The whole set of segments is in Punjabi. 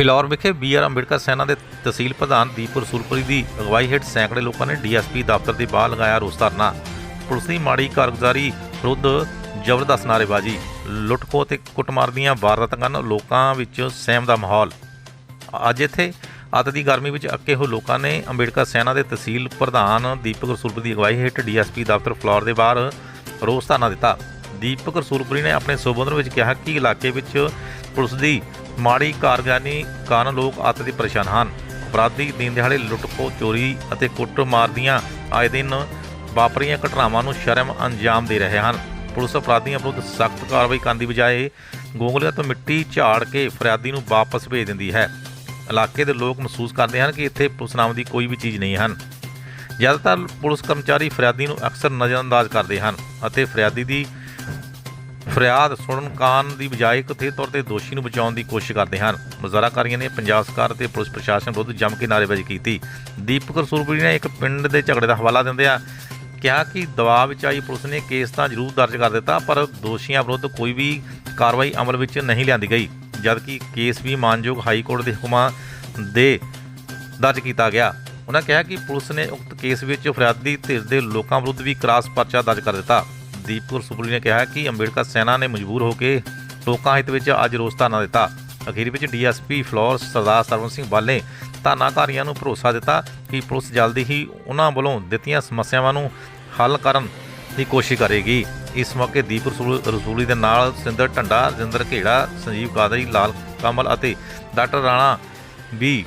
ਫਿਲੌਰ ਵਿਖੇ ਬੀ ਆਰ ਅੰਬੇਡਕਰ ਸੈਨਾ ਦੇ ਤਹਿਸੀਲ ਪ੍ਰਧਾਨ ਦੀਪੁਰ ਸੂਰਪੁਰੀ ਦੀ ਅਗਵਾਈ ਹੇਠ ਸੈਂਕੜੇ ਲੋਕਾਂ ਨੇ ਡੀਐਸਪੀ ਦਫ਼ਤਰ ਦੇ ਬਾਹਰ ਲਗਾਇਆ ਰੋਸ ਧਰਨਾ। ਪੁਲਿਸ ਦੀ ਮਾੜੀ ਕਾਰਗੁਜ਼ਾਰੀ ਵਿਰੁੱਧ ਜ਼ਬਰਦਸਤ ਨਾਅਰੇਬਾਜ਼ੀ ਲੁੱਟਖੋ ਤੇ ਕੁੱਟਮਾਰ ਦੀਆਂ ਵਾਰਦਾਤਾਂ ਕਾਰਨ ਲੋਕਾਂ ਵਿੱਚ ਸਹਿਮ ਦਾ ਮਾਹੌਲ। ਅੱਜ ਇੱਥੇ ਅੱਤ ਦੀ ਗਰਮੀ ਵਿੱਚ ਅੱਕੇ ਹੋਏ ਲੋਕਾਂ ਨੇ ਅੰਬੇਡਕਰ ਸੈਨਾ ਦੇ ਤਹਿਸੀਲ ਪ੍ਰਧਾਨ ਦੀਪਕ ਰਸੂਲਪੁਰੀ ਦੀ ਅਗਵਾਈ ਹੇਠ ਡੀਐਸਪੀ ਦਫ਼ਤਰ ਫਲੋਰ ਦੇ ਬਾਹਰ ਰੋਸ ਧਰਨਾ ਦਿੱਤਾ। ਦੀਪਕ ਰਸੂਲਪੁਰੀ ਨੇ ਆਪਣੇ ਸੰਬੋਧਨ ਵਿੱਚ ਕਿਹਾ ਕਿ ਇਲਾਕੇ ਵਿੱਚ ਪੁਲਿਸ ਦੀ ਮਾੜੀ ਕਾਰਗੁਜ਼ਾਰੀ ਕਾਰਨ ਲੋਕ ਅੱਤ ਦੇ ਪਰੇਸ਼ਾਨ ਹਨ। ਅਪਰਾਧੀ ਦਿਨ ਦਿਹਾੜੇ ਲੁੱਟ-ਖੋਹ, ਚੋਰੀ ਅਤੇ ਕੁੱਟਮਾਰ ਦੀਆਂ ਆਏ ਦਿਨ ਵਾਪਰੀਆਂ ਘਟਨਾਵਾਂ ਨੂੰ ਸ਼ਰਮ ਅੰਜਾਮ ਦੇ ਰਹੇ ਹਨ। ਪੁਲਿਸ ਅਪਰਾਧੀਆਂ ਵਿਰੁੱਧ ਸਖਤ ਕਾਰਵਾਈ ਕਰਨ ਦੀ ਬਜਾਏ ਗੋਂਗਲਿਆਂ ਤੋਂ ਮਿੱਟੀ ਝਾੜ ਕੇ ਫਰਿਆਦੀ ਨੂੰ ਵਾਪਸ ਭੇਜ ਦਿੰਦੀ ਹੈ। ਇਲਾਕੇ ਦੇ ਲੋਕ ਮਹਿਸੂਸ ਕਰਦੇ ਹਨ ਕਿ ਇੱਥੇ ਪੁਲਿਸ ਨਾਮ ਦੀ ਕੋਈ ਵੀ ਚੀਜ਼ ਨਹੀਂ ਹਨ। ਜ਼ਿਆਦਾਤਰ ਪੁਲਿਸ ਕਰਮਚਾਰੀ ਫਰਿਆਦੀ ਨੂੰ ਅਕਸਰ ਨਜ਼ਰਅੰਦਾਜ਼ ਕਰਦੇ ਹਨ ਅਤੇ ਫਰਿਆਦੀ ਦੀ ਫਰਿਆਦ ਸੁਣਨ ਕਾਨ ਦੀ ਬਜਾਏ ਕਥਿਤ ਤੌਰ ਤੇ ਦੋਸ਼ੀ ਨੂੰ ਬਚਾਉਣ ਦੀ ਕੋਸ਼ਿਸ਼ ਕਰਦੇ ਹਨ। ਮੁਜ਼ਾਹਰਾਕਾਰੀਆਂ ਨੇ ਪੰਜਾਬ ਸਰਕਾਰ ਅਤੇ ਪੁਲਿਸ ਪ੍ਰਸ਼ਾਸਨ ਵਿਰੁੱਧ ਜੰਮ ਕੇ ਨਾਅਰੇਬਾਜ਼ੀ ਕੀਤੀ। ਦੀਪਕ ਰਸੂਲਪੁਰੀ ਨੇ ਇੱਕ ਪਿੰਡ ਦੇ ਝਗੜੇ ਦਾ ਹਵਾਲਾ ਦਿੰਦਿਆਂ ਕਿਹਾ ਕਿ ਦਬਾਅ ਵਿੱਚ ਆਈ ਪੁਲਿਸ ਨੇ ਕੇਸ ਤਾਂ ਜ਼ਰੂਰ ਦਰਜ ਕਰ ਦਿੱਤਾ, ਪਰ ਦੋਸ਼ੀਆਂ ਵਿਰੁੱਧ ਕੋਈ ਵੀ ਕਾਰਵਾਈ ਅਮਲ ਵਿੱਚ ਨਹੀਂ ਲਿਆਂਦੀ ਗਈ, ਜਦਕਿ ਕੇਸ ਵੀ ਮਾਨਯੋਗ ਹਾਈ ਕੋਰਟ ਦੇ ਹੁਕਮਾਂ ਦੇ ਦਰਜ ਕੀਤਾ ਗਿਆ। ਉਹਨਾਂ ਕਿਹਾ ਕਿ ਪੁਲਿਸ ਨੇ ਉਕਤ ਕੇਸ ਵਿੱਚ ਫਰਿਆਦੀ ਧਿਰ ਦੇ ਲੋਕਾਂ ਵਿਰੁੱਧ ਵੀ ਕਰਾਸ ਪਰਚਾ ਦਰਜ ਕਰ ਦਿੱਤਾ। ਦੀਪਕੁਰ ਸੁਪਲੀ ਨੇ ਕਿਹਾ ਕਿ ਅੰਬੇਡਕਰ ਸੈਨਾ ਨੇ ਮਜਬੂਰ ਹੋ ਕੇ ਲੋਕਾਂ ਹਿੱਤ ਵਿੱਚ ਅੱਜ ਰੋਸ ਧਰਨਾ ਦਿੱਤਾ। ਅਖੀਰ ਵਿੱਚ ਡੀਐਸਪੀ ਫਲੋਰ ਸਰਦਾਰ ਸਰਵਨ ਸਿੰਘ ਬਾਲੇ ਧਰਨਾਕਾਰੀਆਂ ਨੂੰ ਭਰੋਸਾ ਦਿੱਤਾ ਕਿ ਪੁਲਿਸ ਜਲਦੀ ਹੀ ਉਹਨਾਂ ਵੱਲੋਂ ਦਿੱਤੀਆਂ ਸਮੱਸਿਆਵਾਂ ਨੂੰ ਹੱਲ ਕਰਨ ਦੀ ਕੋਸ਼ਿਸ਼ ਕਰੇਗੀ। ਇਸ ਮੌਕੇ ਦੀਪ ਰਸੂਲ- ਰਸੂਲੀ ਦੇ ਨਾਲ ਸਿੰਦਰ ਢੰਡਾ ਜਿੰਦਰ ਘੇੜਾ, ਸੰਜੀਵ ਕਾਦਰੀ, ਲਾਲ ਕਮਲ ਅਤੇ ਡਾਕਟਰ ਰਾਣਾ ਵੀ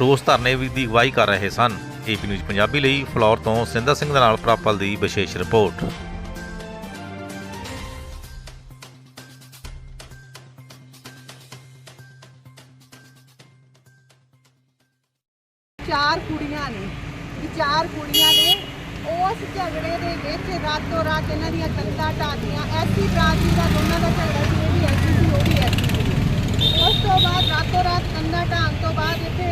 ਰੋਸ ਧਰਨੇ ਵੀ ਦੀ ਅਗਵਾਈ ਕਰ ਰਹੇ ਸਨ। ਏਪੀ ਨਿਊਜ਼ ਪੰਜਾਬੀ ਲਈ ਫਲੋਰ ਤੋਂ ਸਿੰਦਰ ਸਿੰਘ ਦੇ ਨਾਲ ਪ੍ਰਾਪਲ ਦੀ ਵਿਸ਼ੇਸ਼ ਰਿਪੋਰਟ। ਚਾਰ ਕੁੜੀਆਂ ਨੇ। ਵੀ ਚਾਰ ਕੁੜੀਆਂ ਨੇ। ਉਸ ਝਗੜੇ ਦੇ ਵਿੱਚ ਰਾਤੋਂ ਰਾਤ ਇਹਨਾਂ ਦੀਆਂ ਕੰਧਾਂ ਢਾਦੀਆਂ ਐਸੀ ਬਰਾਦਰੀ ਦਾ ਦੋਨਾਂ ਦਾ ਝਗੜਾ ਸੀ ਇਹ ਵੀ ਐਸੀ ਸੀ ਉਹ ਵੀ ਐਸੀ ਸੀ। ਉਸ ਤੋਂ ਬਾਅਦ ਰਾਤੋਂ ਰਾਤ ਕੰਧਾਂ ਢਾਣ ਤੋਂ ਬਾਅਦ ਇੱਥੇ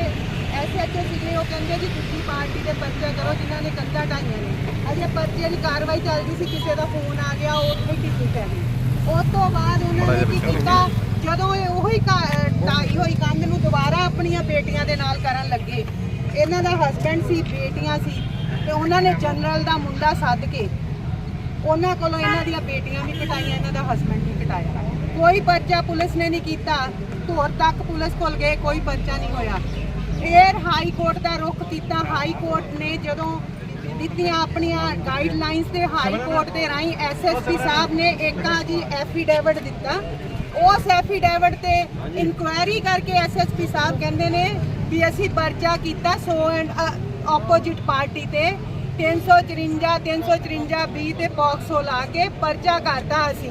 ਐਸਐਚਓ ਸੀਗੇ ਉਹ ਕਹਿੰਦੇ ਜੀ ਤੁਸੀਂ ਪਾਰਟੀ ਦੇ ਪਰਚੇ ਕਰੋ ਜਿਨ੍ਹਾਂ ਨੇ ਕੰਧਾਂ ਢਾਈਆਂ ਨੇ। ਅਜੇ ਪਰਚੇ ਦੀ ਕਾਰਵਾਈ ਚੱਲਦੀ ਸੀ ਕਿਸੇ ਦਾ ਫੋਨ ਆ ਗਿਆ ਉਹ ਉੱਥੇ ਕੀਤੀ ਪੈ ਗਈ। ਉਸ ਤੋਂ ਬਾਅਦ ਉਹਨਾਂ ਨੇ ਕੀ ਕੀਤਾ ਜਦੋਂ ਇਹ ਉਹੀ ਢਾਈ ਹੋਈ ਕੰਧ ਨੂੰ ਦੁਬਾਰਾ ਆਪਣੀਆਂ ਬੇਟੀਆਂ ਦੇ ਨਾਲ ਕਰਨ ਲੱਗੇ ਇਹਨਾਂ ਦਾ ਹਸਬੰਡ ਸੀ, ਬੇਟੀਆਂ ਸੀ ਤੇ ਉਹਨਾਂ ਨੇ ਜਨਰਲ ਦਾ ਮੁੰਡਾ ਸੱਦ ਕੇ ਉਹਨਾਂ ਕੋਲੋਂ ਇਹਨਾਂ ਦੀਆਂ ਬੇਟੀਆਂ ਵੀ ਕਟਾਈਆਂ, ਇਹਨਾਂ ਦਾ ਹਸਬੰਡ ਵੀ ਕਟਾਇਆ। ਕੋਈ ਪਰਚਾ ਪੁਲਿਸ ਨੇ ਨਹੀਂ ਕੀਤਾ। ਧੋਰ ਤੱਕ ਪੁਲਿਸ ਕੋਲ ਗਏ, ਕੋਈ ਪਰਚਾ ਨਹੀਂ ਹੋਇਆ। ਫਿਰ ਹਾਈ ਕੋਰਟ ਦਾ ਰੁਖ ਕੀਤਾ। ਹਾਈ ਕੋਰਟ ਨੇ ਜਦੋਂ ਦਿੱਤੀਆਂ ਆਪਣੀਆਂ ਗਾਈਡਲਾਈਨਸ ਤੇ ਹਾਈ ਕੋਰਟ ਦੇ ਰਾਹੀਂ ਐਸਐਸਪੀ ਸਾਹਿਬ ਨੇ ਏਕਾ ਜੀ ਐਫੀਡੇਵਿਟ ਦਿੱਤਾ। ਉਸ ਐਫੀਡੇਵਿਟ ਤੇ ਇਨਕੁਆਇਰੀ ਕਰਕੇ ਐਸਐਸਪੀ ਸਾਹਿਬ ਕਹਿੰਦੇ ਨੇ ਵੀ ਅਸੀਂ ਪਰਚਾ ਕੀਤਾ ਸੋ ਐਂਡ ਆਪੋਜੀਟ ਪਾਰਟੀ ਤੇ। 354 354 ਬੀ ਤੇ ਪੌਕਸੋ ਲਾ ਕੇ ਪਰਚਾ ਕਰਤਾ ਅਸੀਂ।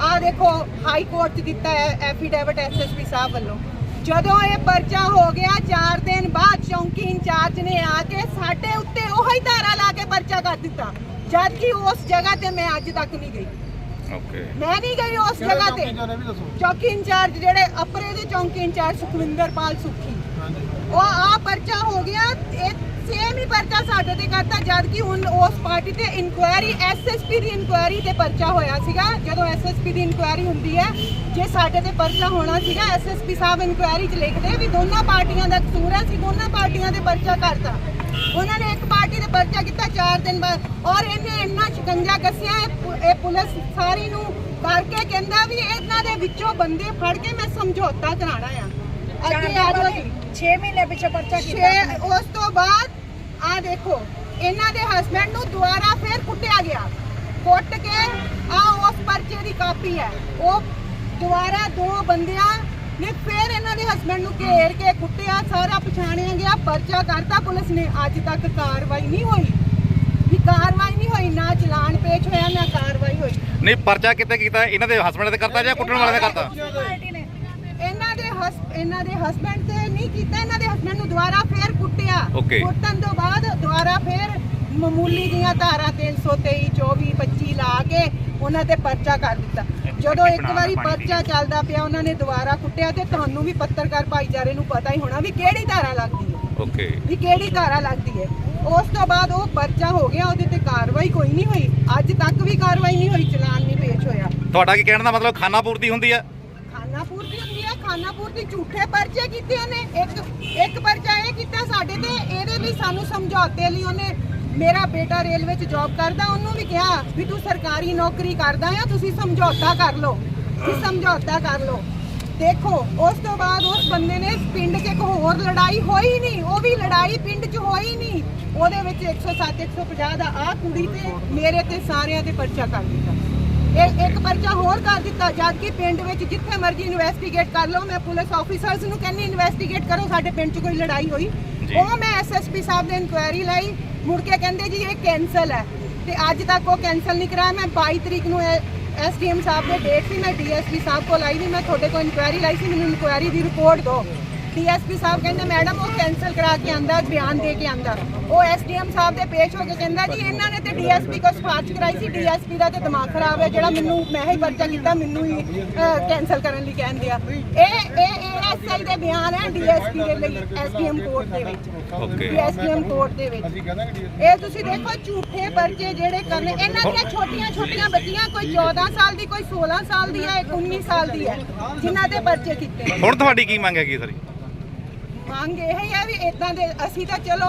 ਆਹ ਦੇਖੋ ਹਾਈ ਕੋਰਟ 'ਚ ਦਿੱਤਾ ਹੈ ਐਫੀਡੇਵਿਟ ਐਸਐਸਪੀ ਸਾਹਿਬ ਵੱਲੋਂ। ਜਦੋਂ ਇਹ ਪਰਚਾ ਹੋ ਗਿਆ 4 ਦਿਨ ਬਾਅਦ ਚੌਂਕੀ ਇੰਚਾਰਜ ਨੇ ਆ ਕੇ ਸਾਡੇ ਉੱਤੇ ਉਹੀ ਧਾਰਾ ਲਾ ਕੇ ਪਰਚਾ ਕਰ ਦਿੱਤਾ। ਜਦ ਕਿ ਉਸ ਜਗ੍ਹਾ ਤੇ ਮੈਂ ਅੱਜ ਤੱਕ ਨਹੀਂ ਗਈ। ਓਕੇ ਮੈਂ ਨਹੀਂ ਗਈ ਉਸ ਜਗ੍ਹਾ ਤੇ। ਚੌਕੀ ਇੰਚਾਰਜ ਜਿਹੜੇ ਅਪਰੇ ਦੇ ਚੌਂਕੀ ਇੰਚਾਰਜ ਸੁਖਵਿੰਦਰਪਾਲ ਸੁੱਖੀ। ਉਹ ਆ ਪਰਚਾ ਹੋ ਗਿਆ, ਇਹ ਸੇਮ ਹੀ ਪਰਚਾ ਸਾਡੇ ਤੇ ਕਰਤਾ ਜਦ ਕਿ ਹੁਣ ਉਸ ਪਾਰਟੀ ਤੇ ਇਨਕੁਆਇਰੀ ਐਸਐਸਪੀ ਦੀ ਇਨਕੁਆਇਰੀ ਤੇ ਪਰਚਾ ਹੋਇਆ ਸੀਗਾ। ਜਦੋਂ ਐਸਐਸਪੀ ਦੀ ਇਨਕੁਆਇਰੀ ਹੁੰਦੀ ਹੈ, ਜੇ ਸਾਡੇ ਤੇ ਪਰਚਾ ਹੋਣਾ ਸੀਗਾ ਐਸਐਸਪੀ ਸਾਹਿਬ ਇਨਕੁਆਇਰੀ 'ਚ ਲਿਖਦੇ ਵੀ ਦੋਨਾਂ ਪਾਰਟੀਆਂ ਦਾ ਕਸੂਰ ਹੈ ਸੀ ਦੋਨਾਂ ਪਾਰਟੀਆਂ ਦੇ ਪਰਚਾ ਕਰਤਾ। ਉਹਨਾਂ ਨੇ ਇੱਕ ਪਾਰਟੀ ਦੇ ਪਰਚਾ ਕੀਤਾ 4 ਦਿਨ ਬਾਅਦ। ਔਰ ਇਹਨੇ ਇੰਨਾ ਸ਼ਿਕੰਜਾ ਕੱਸਿਆ, ਇਹ ਪੁਲਿਸ ਸਾਰੀ ਨੂੰ ਕਰਕੇ ਕਹਿੰਦਾ ਵੀ ਇਹਨਾਂ ਦੇ ਵਿੱਚੋਂ ਬੰਦੇ ਫੜ ਕੇ ਮੈਂ ਸਮਝੌਤਾ ਕਰਾਣਾ ਆ। ਅੱਗੇ ਆ ਜਾਓ ਜੀ। 6 ਮਹੀਨੇ ਪਿੱਛੇ ਪਰਚਾ ਕੀਤਾ ਛੇ ਉਸ ਤੋਂ ਬਾਅਦ ਆ ਦੇਖੋ ਇਹਨਾਂ ਦੇ ਹਸਬੰਡ ਨੂੰ ਦੁਬਾਰਾ ਫੇਰ ਕੁੱਟਿਆ ਗਿਆ। ਕੁੱਟ ਕੇ ਆ ਉਸ ਪਰਚੇ ਦੀ ਕਾਪੀ ਹੈ। ਉਹ ਦੁਬਾਰਾ ਦੋ ਬੰਦਿਆਂ ਨੇ ਫੇਰ ਇਹਨਾਂ ਦੇ ਹਸਬੰਡ ਨੂੰ ਘੇਰ ਕੇ ਕੁੱਟਿਆ ਸਾਰਾ ਪਛਾਣਿਆ ਗਿਆ ਪਰਚਾ ਕਰਤਾ। ਪੁਲਿਸ ਨੇ ਅੱਜ ਤੱਕ ਕਾਰਵਾਈ ਨਹੀਂ ਹੋਈ। ਵੀ ਕਾਰਵਾਈ ਨਹੀਂ ਹੋਈ ਨਾ ਚਲਾਨ ਪੇਸ਼ ਹੋਇਆ ਨਾ ਕਾਰਵਾਈ ਹੋਈ। ਨਹੀਂ ਪਰਚਾ ਕਿਤੇ ਕੀਤਾ? ਇਹਨਾਂ ਦੇ ਹਸਬੰਡ ਤੇ ਕਰਤਾ ਜਾਂ ਕੁੱਟਣ ਵਾਲੇ ਨੇ ਕਰਤਾ? ਇਹਨਾਂ ਦੇ ਹਸ- ਇਹਨਾਂ ਦੇ ਹਸਬੰਡ ਤੇ ਨਹੀਂ ਕੀਤਾ ਇਹਨਾਂ ਦੇ ਹਸਬੰਡ ਨੂੰ ਦੁਬਾਰਾ ਫੇਰ ਕੁੱਟਿਆ। Okay. ਕੁੱਟਣ ਤੋਂ ਬਾਅਦ ਦੁਬਾਰਾ ਫੇਰ ਮਾਮੂਲੀ ਜੀਆਂ ਧਾਰਾ 323 24 25 ਲਾ ਕੇ ਉਹਨਾਂ ਤੇ ਪਰਚਾ ਕਰ ਦਿੱਤਾ। ਜਦੋਂ ਇੱਕ ਵਾਰੀ ਪਰਚਾ ਚੱਲਦਾ ਪਿਆ ਉਹਨਾਂ ਨੇ ਦੁਬਾਰਾ ਕੁੱਟਿਆ ਤੇ ਤੁਹਾਨੂੰ ਵੀ ਪੱਤਰਕਾਰ ਭਾਈਚਾਰੇ ਨੂੰ ਪਤਾ ਹੀ ਹੋਣਾ ਵੀ ਕਿਹੜੀ ਧਾਰਾ ਲੱਗਦੀ ਹੈ। ਓਕੇ ਵੀ ਕਿਹੜੀ ਧਾਰਾ ਲੱਗਦੀ ਹੈ। ਉਸ ਤੋਂ ਬਾਅਦ ਉਹ ਪਰਚਾ ਹੋ ਗਿਆ ਉਹਦੇ ਤੇ ਕਾਰਵਾਈ ਕੋਈ ਨਹੀਂ ਹੋਈ। ਅੱਜ ਤੱਕ ਵੀ ਕਾਰਵਾਈ ਨਹੀਂ ਹੋਈ ਚਲਾਨ ਨਹੀਂ ਪੇਸ਼ ਹੋਇਆ। ਤੁਹਾਡਾ ਕੀ ਕਹਿਣ ਦਾ ਮਤਲਬ ਖਾਨਾ ਪੂਰਤੀ ਹੁੰਦੀ ਆ? ਖਾਨਾ ਦੀ ਝੂਠੇ ਪਰਚੇ ਕੀਤੇ ਨੇ ਇੱਕ ਇੱਕ ਪਰਚਾ ਇਹ ਕੀਤਾ ਸਾਡੇ ਤੇ, ਇਹਦੇ ਲਈ ਸਾਨੂੰ ਸਮਝੌਤੇ ਲਈ ਉਹਨੇ ਮੇਰਾ ਬੇਟਾ ਰੇਲਵੇ 'ਚ ਜੌਬ ਕਰਦਾ, ਉਹਨੂੰ ਵੀ ਕਿਹਾ ਵੀ ਤੂੰ ਸਰਕਾਰੀ ਨੌਕਰੀ ਕਰਦਾ ਆ, ਤੁਸੀਂ ਸਮਝੌਤਾ ਕਰ ਲਓ। ਵੀ ਸਮਝੌਤਾ ਕਰ ਲਓ। ਦੇਖੋ, ਉਸ ਤੋਂ ਬਾਅਦ ਉਸ ਬੰਦੇ ਨੇ ਪਿੰਡ 'ਚ ਇੱਕ ਹੋਰ ਲੜਾਈ ਹੋਈ ਨਹੀਂ, ਉਹ ਵੀ ਲੜਾਈ ਪਿੰਡ 'ਚ ਹੋਈ ਨਹੀਂ। ਉਹਦੇ ਵਿੱਚ 107 150 ਦਾ ਆ ਕੁੜੀ ਤੇ ਮੇਰੇ ਤੇ ਸਾਰਿਆਂ ਤੇ ਪਰਚਾ ਕਰ ਦਿੱਤਾ। ਇਹ ਇੱਕ ਪਰਚਾ ਹੋਰ ਕਰ ਦਿੱਤਾ ਜਦ ਕਿ ਪਿੰਡ ਵਿੱਚ ਜਿੱਥੇ ਮਰਜ਼ੀ ਇਨਵੈਸਟੀਗੇਟ ਕਰ ਲਓ। ਮੈਂ ਪੁਲਿਸ ਆਫੀਸਰਸ ਨੂੰ ਕਹਿੰਦੀ ਇਨਵੈਸਟੀਗੇਟ ਕਰੋ ਸਾਡੇ ਪਿੰਡ 'ਚ ਕੋਈ ਲੜਾਈ ਹੋਈ। ਉਹ ਮੈਂ ਐਸਐਸਪੀ ਸਾਹਿਬ ਨੇ ਇਨਕੁਆਇਰੀ ਲਈ। ਮੁੜ ਕੇ ਕਹਿੰਦੇ ਜੀ ਇਹ ਕੈਨਸਲ ਹੈ। ਤੇ ਅੱਜ ਤੱਕ ਉਹ ਕੈਨਸਲ ਨਹੀਂ ਕਰਾਇਆ। ਮੈਂ 22 ਤਰੀਕ ਨੂੰ ਐਸਡੀਐਮ ਸਾਹਿਬ ਦੇ ਡੇਟ ਸੀ ਮੈਂ ਡੀਐਸਪੀ ਸਾਹਿਬ ਕੋਲ ਆਈ ਵੀ ਮੈਂ ਤੁਹਾਡੇ ਕੋਲ ਇਨਕੁਆਇਰੀ ਲਈ ਸੀ ਮੈਨੂੰ ਇਨਕੁਆਇਰੀ ਦੀ ਰਿਪੋਰਟ ਦਿਓ। ਡੀਐਸਪੀ ਸਾਹਿਬ ਕਹਿੰਦੇ ਮੈਡਮ ਉਹ ਕੈਨਸਲ ਕਰਾ ਕੇ ਆਂਦਾ ਬਿਆਨ ਦੇ ਕੇ ਆਂਦਾ। ਉਹ ਐਸਡੀਐਮ ਸਾਹਿਬ ਦੇ ਪੇਸ਼ ਹੋ ਕੇ ਕਹਿੰਦਾ ਜੀ ਇਹਨਾਂ ਨੇ ਤੇ ਡੀਐਸਪੀ ਕੋਲ ਸਿਫਾਰਿਸ਼ ਕਰਾਈ ਸੀ ਡੀਐਸਪੀ ਦਾ ਤੇ ਦਿਮਾਗ ਖਰਾਬ ਹੈ ਜਿਹੜਾ ਮੈਨੂੰ ਮੈਂ ਹੀ ਪਰਚਾ ਕੀਤਾ ਮੈਨੂੰ ਹੀ ਕੈਨਸਲ ਕਰਨ ਲਈ ਕਹਿੰਦੇ ਆ ਇਹ ਇਹ ਐਸਆਈ ਦੇ ਬਿਆਨ ਹੈ ਡੀਐਸਪੀ ਦੇ ਲਈ ਐਸਡੀਐਮ ਕੋਰਟ ਦੇ ਵਿੱਚ। ਓਕੇ ਐਸਡੀਐਮ ਕੋਰਟ ਦੇ ਵਿੱਚ। ਇਹ ਤੁਸੀਂ ਦੇਖੋ ਝੂਠੇ ਪਰਚੇ ਜਿਹੜੇ ਕਰਨੇ ਇਹਨਾਂ ਦੀਆਂ ਛੋਟੀਆਂ ਛੋਟੀਆਂ ਬੱਚੀਆਂ ਕੋਈ 14 ਸਾਲ ਦੀ ਕੋਈ 16 ਸਾਲ ਦੀ ਹੈ ਇੱਕ 19 ਸਾਲ ਦੀ ਹੈ ਜਿਨ੍ਹਾਂ ਦੇ ਪਰਚੇ ਕੀਤੇ। ਹੁਣ ਤੁਹਾਡੀ ਕੀ ਮੰਗ ਹੈਗੀ ਸਰ? ਮੰਗ ਇਹ ਹੀ ਹੈ ਵੀ ਇਦਾਂ ਦੇ ਅਸੀਂ ਤਾਂ ਚਲੋ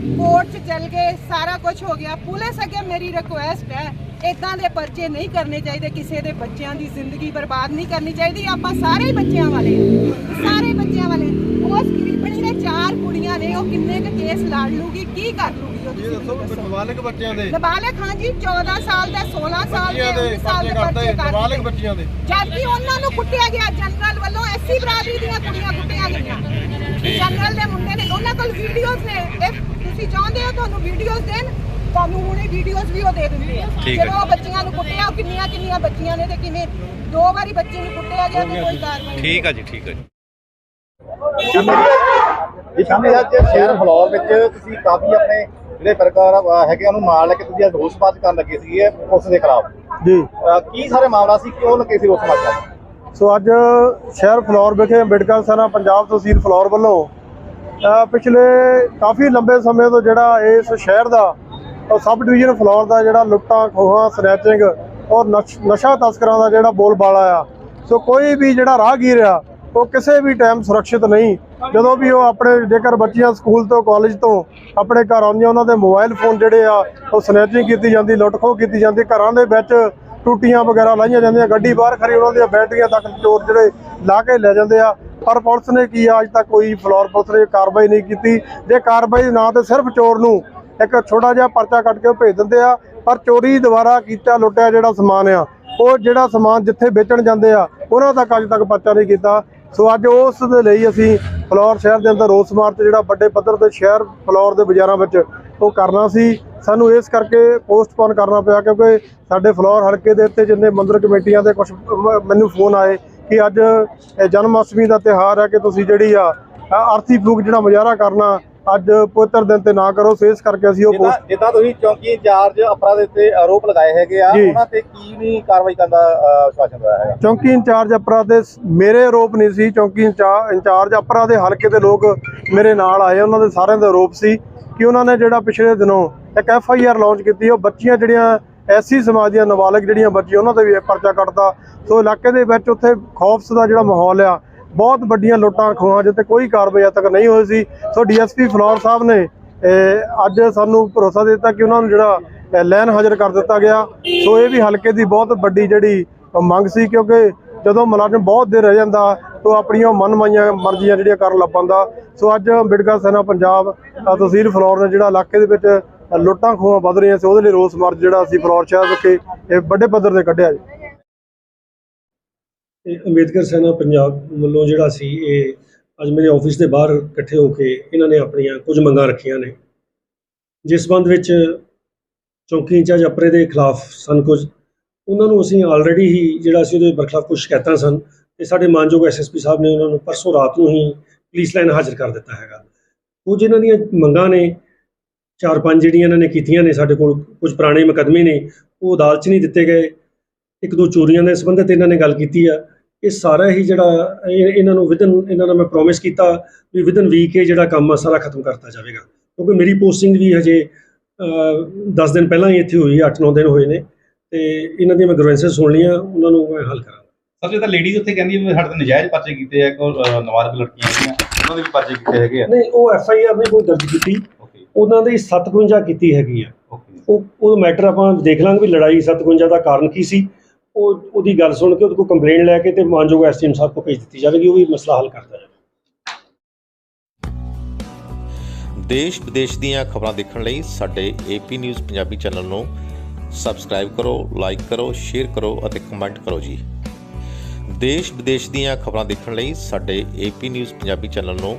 ਕੋਰਟ 'ਚ ਚੱਲ ਗਏ ਸਾਰਾ ਕੁਝ ਹੋ ਗਿਆ। ਪੁਲਿਸ ਅੱਗੇ ਮੇਰੀ ਰਿਕੁਐਸਟ ਹੈ ਇਦਾਂ ਦੇ ਪਰਚੇ ਨਹੀਂ ਕਰਨੇ ਚਾਹੀਦੇ ਕਿਸੇ ਦੇ ਬੱਚਿਆਂ ਦੀ ਜ਼ਿੰਦਗੀ ਬਰਬਾਦ ਨਹੀਂ ਕਰਨੀ ਚਾਹੀਦੀ। ਆਪਾਂ ਸਾਰੇ ਹੀ ਬੱਚਿਆਂ ਵਾਲੇ। ਸਾਰੇ ਬੱਚਿਆਂ ਵਾਲੇ। ਉਸ ਗਰੀਬਣੀ ਦੇ ਚਾਰ ਕੁੜੀਆਂ ਨੇ ਉਹ ਕਿੰਨੇ ਕੁ ਕੇਸ ਲੜ ਲੂਗੀ ਕੀ ਕਰ ਲੂਗੀ ਉਹ ਤੁਸੀਂ ਮੈਨੂੰ ਦੱਸੋ। ਨਾਬਾਲਗ ਬੱਚਿਆਂ ਦੇ। ਨਾਬਾਲਗ ਹਾਂ ਜੀ 14 ਸਾਲ ਦਾ 16 ਸਾਲ ਦੇ ਬੱਚਿਆਂ ਦੇ 19 ਸਾਲ ਦੇ ਪਰਚੇ ਬੱਚੇ ਕੱਟਦੇ ਨਾਬਾਲਗ ਕਰਦੇ ਬੱਚਿਆਂ ਦੇ। ਜਦ ਕਿ ਉਹਨਾਂ ਨੂੰ ਕੁੱਟਿਆ ਗਿਆ ਜਨਰਲ ਵੱਲੋਂ ਐਸੀ ਬਰਾਦਰੀ ਦੀਆਂ ਕੁੜੀਆਂ ਕੁੱਟੀਆਂ ਗਈਆਂ। ਜਨਰਲ ਦੇ ਮੁੰਡੇ ਨੇ ਉਹਨਾਂ ਕੋਲ ਵੀਡੀਓਜ਼ ਨੇ। ਇਹ ਤੁਸੀਂ ਚਾਹੁੰਦੇ ਹੋ ਤੁਹਾਨੂੰ ਵੀਡੀਓਜ਼ ਦੇਣ ਤੁਹਾਨੂੰ ਹੁਣੇ ਵੀਡੀਓਜ਼ ਵੀ ਉਹ ਦੇ ਦਿੰਦੇ ਆ। ਠੀਕ ਹੈ। ਜਦੋਂ ਉਹ ਬੱਚੀਆਂ ਨੂੰ ਕੁੱਟਿਆ ਉਹ ਕਿੰਨੀਆਂ ਕਿੰਨੀਆਂ ਬੱਚੀਆਂ ਨੇ ਤੇ ਕਿਵੇਂ ਦੋ ਵਾਰੀ ਬੱਚੇ ਨੂੰ ਕੁੱਟਿਆ ਗਿਆ ਤੇ ਕੋਈ ਕਾਰਵਾਈ ਨਹੀਂ। ਠੀਕ ਆ ਜੀ ਠੀਕ ਆ ਜੀ। ਜੀ ਸ਼ਾਮੀ ਅੱਜ ਸ਼ਹਿਰ ਫਲੋਰ ਵਿੱਚ ਤੁਸੀਂ ਕਾਫੀ ਆਪਣੇ ਜਿਹੜੇ ਪ੍ਰਕਾਰ ਹੈਗੇ ਉਹਨੂੰ ਨਾਲ ਲੈ ਕੇ ਤੁਸੀਂ ਅੱਜ ਰੋਸ ਮਾਰਚ ਕਰਨ ਲੱਗੇ ਸੀਗੇ ਉਸ ਦੇ ਖਿਲਾਫ। ਜੀ। ਅਹ, ਕੀ ਸਾਰੇ ਮਾਮਲਾ ਸੀ ਕਿਉਂ ਲੱਗੇ ਸੀ ਰੋਸ ਮਾਰਚ ਕਰਨ? ਸੋ ਅੱਜ ਸ਼ਹਿਰ ਫਲੋਰ ਵਿਖੇ ਅੰਬੇਡਕਰ ਸੈਨਾ ਪੰਜਾਬ ਤਹਿਸੀਲ ਫਲੋਰ ਵੱਲੋਂ ਪਿਛਲੇ ਕਾਫੀ ਲੰਬੇ ਸਮੇਂ ਤੋਂ ਜਿਹੜਾ ਇਸ ਸ਼ਹਿਰ ਦਾ, ਉਹ ਸਬ ਡਿਵੀਜ਼ਨ ਫਲੋਰ ਦਾ ਜਿਹੜਾ ਲੁੱਟਾਂ, ਖੋਹਾਂ, ਸਨੈਚਿੰਗ ਔਰ ਨਸ਼- ਨਸ਼ਾ ਤਸਕਰਾਂ ਦਾ ਜਿਹੜਾ ਬੋਲਬਾਲਾ ਆ ਸੋ ਕੋਈ ਵੀ ਜਿਹੜਾ ਰਾਹਗੀਰ ਆ, ਉਹ ਕਿਸੇ ਵੀ ਟਾਈਮ ਸੁਰੱਖਿਅਤ ਨਹੀਂ। ਜਦੋਂ ਵੀ ਉਹ ਆਪਣੇ, ਜੇਕਰ ਬੱਚੀਆਂ ਸਕੂਲ ਤੋਂ, ਕਾਲਜ ਤੋਂ ਆਪਣੇ ਘਰ ਆਉਂਦੀਆਂ, ਉਹਨਾਂ ਦੇ ਮੋਬਾਈਲ ਫੋਨ ਜਿਹੜੇ ਆ, ਉਹ ਸਨੈਚਿੰਗ ਕੀਤੀ ਜਾਂਦੀ ਲੁੱਟ ਖੋਹ ਕੀਤੀ ਜਾਂਦੀ। ਘਰਾਂ ਦੇ ਵਿੱਚ ਟੂਟੀਆਂ ਵਗੈਰਾ ਲਾਈਆਂ ਜਾਂਦੀਆਂ, ਗੱਡੀ ਬਾਹਰ ਖੜੀ, ਉਹਨਾਂ ਦੀਆਂ ਬੈਟਰੀਆਂ ਤੱਕ ਚੋਰ ਜਿਹੜੇ ਲਾ ਕੇ ਲੈ ਜਾਂਦੇ ਆ। ਪਰ ਪੁਲਿਸ ਨੇ ਕੀ ਆ, ਅੱਜ ਤੱਕ ਕੋਈ ਫਲੋਰ ਪੁਲਿਸ ਨੇ ਕਾਰਵਾਈ ਨਹੀਂ ਕੀਤੀ। ਜੇ ਕਾਰਵਾਈ ਨਾ ਤੇ ਸਿਰਫ ਚੋਰ ਨੂੰ ਇੱਕ ਛੋਟਾ ਜਿਹਾ ਪਰਚਾ ਕੱਟ ਕੇ ਉਹ ਭੇਜ ਦਿੰਦੇ ਆ, ਪਰ ਚੋਰੀ ਦੁਬਾਰਾ ਕੀਤਾ, ਲੁੱਟਿਆ ਜਿਹੜਾ ਸਮਾਨ ਆ, ਉਹ ਜਿਹੜਾ ਸਮਾਨ ਜਿੱਥੇ ਵੇਚਣ ਜਾਂਦੇ ਆ, ਉਹਨਾਂ ਤੱਕ ਅੱਜ ਤੱਕ ਪਰਚਾ ਨਹੀਂ ਕੀਤਾ। ਸੋ ਅੱਜ ਉਸ ਦੇ ਲਈ ਅਸੀਂ ਫਲੋਰ ਸ਼ਹਿਰ ਦੇ ਅੰਦਰ ਰੋਸ ਮਾਰਚ ਜਿਹੜਾ ਵੱਡੇ ਪੱਧਰ ਤੇ ਸ਼ਹਿਰ ਫਲੋਰ ਦੇ ਬਾਜ਼ਾਰਾਂ ਵਿੱਚ ਉਹ ਕਰਨਾ ਸੀ। ਸਾਨੂੰ ਇਸ ਕਰਕੇ ਪੋਸਟਪੋਨ ਕਰਨਾ ਪਿਆ ਕਿਉਂਕਿ ਸਾਡੇ ਫਲੋਰ ਹਲਕੇ ਦੇ ਉੱਤੇ ਜਿੰਨੇ ਮੰਦਰ ਕਮੇਟੀਆਂ ਦੇ ਕੁਝ ਮੈਨੂੰ ਫੋਨ ਆਏ ਕਿ ਅੱਜ ਜਨਮ ਅਸ਼ਟਮੀ ਦਾ ਤਿਉਹਾਰ ਹੈ ਕਿ ਤੁਸੀਂ ਜਿਹੜੀ ਆ ਆਰਤੀ ਫੂਕ ਜਿਹੜਾ ਮੁਜ਼ਾਹਰਾ ਕਰਨਾ ਅੱਜ ਪਵਿੱਤਰ ਦਿਨ ਤੇ ਨਾ ਕਰੋ ਸੋ ਇਸ ਕਰਕੇ ਅਸੀਂ ਉਹ ਪੋਸਟ ਜਿੱਦਾਂ ਤੁਸੀਂ ਚੌਂਕੀ ਇੰਚਾਰਜ ਅਪਰਾਧ ਦੇ ਉੱਤੇ ਆਰੋਪ ਲਗਾਏ ਹੈਗੇ ਆ। ਉਹਨਾਂ ਤੇ ਕੀ ਨਹੀਂ ਕਾਰਵਾਈ ਕਰਨ ਦਾ ਆਸ਼ਵਾਸਨ ਹੋਇਆ ਹੈਗਾ ਚੌਂਕੀ ਇੰਚਾਰਜ ਅਪਰਾ ਦੇ ਮੇਰੇ ਆਰੋਪ ਨਹੀਂ ਸੀ ਚੌਂਕੀ ਇੰਚਾ- ਇੰਚਾਰਜ ਅਪਰਾ ਦੇ ਹਲਕੇ ਦੇ ਲੋਕ ਮੇਰੇ ਨਾਲ ਆਏ ਉਹਨਾਂ ਦੇ ਸਾਰਿਆਂ ਦੇ ਆਰੋਪ ਸੀ ਕਿ ਉਹਨਾਂ ਨੇ ਜਿਹੜਾ ਪਿਛਲੇ ਦਿਨੋਂ ਇੱਕ ਐਫ ਆਈ ਆਰ ਲਾਂਚ ਕੀਤੀ ਉਹ ਬੱਚੀਆਂ ਜਿਹੜੀਆਂ ਐਸੀ ਸਮਾਜ ਦੀਆਂ ਨਾਬਾਲਗ ਜਿਹੜੀਆਂ ਬੱਚੀਆਂ, ਉਹਨਾਂ ਤੇ ਵੀ ਪਰਚਾ ਕੱਟਦਾ। ਸੋ ਇਲਾਕੇ ਦੇ ਵਿੱਚ ਉੱਥੇ ਖੌਫਸ ਦਾ ਜਿਹੜਾ ਮਾਹੌਲ ਆ, ਬਹੁਤ ਵੱਡੀਆਂ ਲੁੱਟਾਂ ਖੋਹਾਂ ਜਿੱਤੇ ਕੋਈ ਕਾਰਵਾਈ ਅਜੇ ਤੱਕ ਨਹੀਂ ਹੋਈ ਸੀ। ਸੋ ਡੀਐਸਪੀ ਫਲੋਰ ਸਾਹਿਬ ਨੇ ਅੱਜ ਸਾਨੂੰ ਭਰੋਸਾ ਦਿੱਤਾ ਕਿ ਉਹਨਾਂ ਨੂੰ ਜਿਹੜਾ, ਇਹ ਲੈਨ ਹਾਜ਼ਰ ਕਰ ਦਿੱਤਾ ਗਿਆ। ਸੋ ਇਹ ਵੀ ਹਲਕੇ ਦੀ ਬਹੁਤ ਵੱਡੀ ਜਿਹੜੀ ਮੰਗ ਸੀ, ਕਿਉਂਕਿ ਜਦੋਂ ਮੁਲਾਜ਼ਮ ਬਹੁਤ ਦੇਰ ਰਹਿ ਜਾਂਦਾ, ਤਾਂ ਆਪਣੀਆਂ ਮਨਮਾਈਆਂ ਮਰਜ਼ੀਆਂ ਜਿਹੜੀਆਂ ਕਰਨ ਲੱਗ ਪੈਂਦਾ। ਸੋ ਅੱਜ ਅੰਬੇਡਕਰ ਸੈਨਾ ਪੰਜਾਬ ਤਹਿਸੀਲ ਫਲੋਰ ਨੇ ਜਿਹੜਾ ਇਲਾਕੇ ਦੇ ਵਿੱਚ ਲੁੱਟਾਂ ਖੋਹਾਂ ਵੱਧ ਰਹੀਆਂ ਸੀ, ਉਹਦੇ ਲਈ ਰੋਸ ਮਾਰਚ ਜਿਹੜਾ ਅਸੀਂ ਫਲੋਰ ਸ਼ਹਿਰ ਵਿਖੇ ਇਹ ਵੱਡੇ ਪੱਧਰ ਤੇ ਕੱਢਿਆ ਜੀ। ਇਹ ਅੰਬੇਦਕਰ ਸੈਨਾ ਪੰਜਾਬ ਵੱਲੋਂ ਜਿਹੜਾ ਸੀ, ਇਹ ਅੱਜ ਮੇਰੇ ਆਫਿਸ ਦੇ ਬਾਹਰ ਇਕੱਠੇ ਹੋ ਕੇ ਇਹਨਾਂ ਨੇ ਆਪਣੀਆਂ ਕੁਝ ਮੰਗਾਂ ਰੱਖੀਆਂ ਨੇ। ਜਿਸ ਸੰਬੰਧ ਵਿੱਚ ਚੌਂਕੀ ਇੰਚਾਰਜ ਅਪਰੇ ਦੇ ਖਿਲਾਫ ਸਨ ਕੁਝ। ਉਹਨਾਂ ਨੂੰ ਅਸੀਂ ਆਲਰੇਡੀ ਹੀ ਜਿਹੜਾ ਸੀ, ਉਹਦੇ ਬਰਖਲਾਫ ਕੁਝ ਸ਼ਿਕਾਇਤਾਂ ਸਨ ਤੇ ਸਾਡੇ ਮਾਨਯੋਗ ਐਸਐਸਪੀ ਸਾਹਿਬ ਨੇ ਉਹਨਾਂ ਨੂੰ ਪਰਸੋਂ ਰਾਤ ਨੂੰ ਹੀ ਪੁਲਿਸ ਲਾਈਨ ਹਾਜ਼ਰ ਕਰ ਦਿੱਤਾ ਹੈਗਾ। ਕੁਝ ਇਹਨਾਂ ਦੀਆਂ ਮੰਗਾਂ ਨੇ ਚਾਰ ਪੰਜ ਜਿਹੜੀਆਂ ਇਹਨਾਂ ਨੇ ਕੀਤੀਆਂ ਨੇ ਸਾਡੇ ਕੋਲ ਕੁਝ ਪੁਰਾਣੇ ਮੁਕੱਦਮੇ ਨੇ ਉਹ ਅਦਾਲਤ 'ਚ ਨਹੀਂ ਦਿੱਤੇ ਗਏ। ਇੱਕ ਦੋ ਚੋਰੀਆਂ ਦੇ ਸੰਬੰਧਿਤ ਇਹਨਾਂ ਨੇ ਗੱਲ ਕੀਤੀ ਆ। ਇਹ ਸਾਰਾ ਹੀ ਜਿਹੜਾ ਇਹ- ਇਹਨਾਂ ਨੂੰ ਵਿਦਨ ਇਹਨਾਂ ਨਾਲ ਮੈਂ ਪ੍ਰੋਮਿਸ ਕੀਤਾ ਵੀ ਵਿਦਨ ਵੀਕ ਇਹ ਜਿਹੜਾ ਕੰਮ ਆ ਸਾਰਾ ਖਤਮ ਕਰਤਾ ਜਾਵੇਗਾ। ਕਿਉਂਕਿ ਮੇਰੀ ਪੋਸਟਿੰਗ ਵੀ ਹਜੇ 10 ਦਿਨ ਪਹਿਲਾਂ ਹੀ ਇੱਥੇ ਹੋਈ 8-9 ਦਿਨ ਹੋਏ ਨੇ। ਤੇ ਇਹਨਾਂ ਦੀਆਂ ਮੈਂ ਗ੍ਰੈਂਸਸ ਸੁਣ ਲਈਆਂ ਉਹਨਾਂ ਨੂੰ ਮੈਂ ਹੱਲ ਕਰਾਂਗਾ। ਜੇ ਤਾਂ ਲੇਡੀਜ਼ ਉੱਥੇ ਕਹਿੰਦੀ ਵੀ ਸਾਡੇ ਤੇ ਨਜਾਇਜ਼ ਪਰਚੇ ਕੀਤੇ ਆ ਕੋ ਨਵਾਰਕ ਲੜਕੀਆਂ ਸੀਗੀਆਂ ਉਹਨਾਂ ਦੇ ਵੀ ਪਰਚੇ ਕੀਤੇ ਹੈਗੇ ਆ। ਨਹੀਂ ਉਹ ਐਫ ਆਈ ਆਰ ਨਹੀਂ ਕੋਈ ਦਰਜ ਕੀਤੀ। ਉਹਨਾਂ ਦੀ 57 ਕੀਤੀ ਹੈਗੀ ਆ। ਉਹ ਉਹ ਮੈਟਰ ਆਪਾਂ ਦੇਖ ਲਾਂਗੇ ਵੀ ਲੜਾਈ 57 ਦਾ ਕਾਰਨ ਕੀ ਸੀ। ਉਹ ਉਹਦੀ ਗੱਲ ਸੁਣ ਕੇ ਉਹਦੇ ਕੋਲ ਕੰਪਲੇਂਟ ਲੈ ਕੇ ਤੇ ਮਾਨਯੋਗ ਐਸਡੀਐਮ ਸਾਹਿਬ ਕੋਲ ਭੇਜ ਦਿੱਤੀ ਜਾਵੇਗੀ ਉਹ ਵੀ ਮਸਲਾ ਹੱਲ ਕਰਦਾ ਜਾਵੇ। ਦੇਸ਼ ਵਿਦੇਸ਼ ਦੀਆਂ ਖਬਰਾਂ ਦੇਖਣ ਲਈ ਸਾਡੇ ਏਪੀ ਨਿਊਜ਼ ਪੰਜਾਬੀ ਚੈਨਲ ਨੂੰ ਸਬਸਕ੍ਰਾਈਬ ਕਰੋ ਲਾਈਕ ਕਰੋ ਸ਼ੇਅਰ ਕਰੋ ਅਤੇ ਕਮੈਂਟ ਕਰੋ ਜੀ। ਦੇਸ਼ ਵਿਦੇਸ਼ ਦੀਆਂ ਖਬਰਾਂ ਦੇਖਣ ਲਈ ਸਾਡੇ ਏਪੀ ਨਿਊਜ਼ ਪੰਜਾਬੀ ਚੈਨਲ ਨੂੰ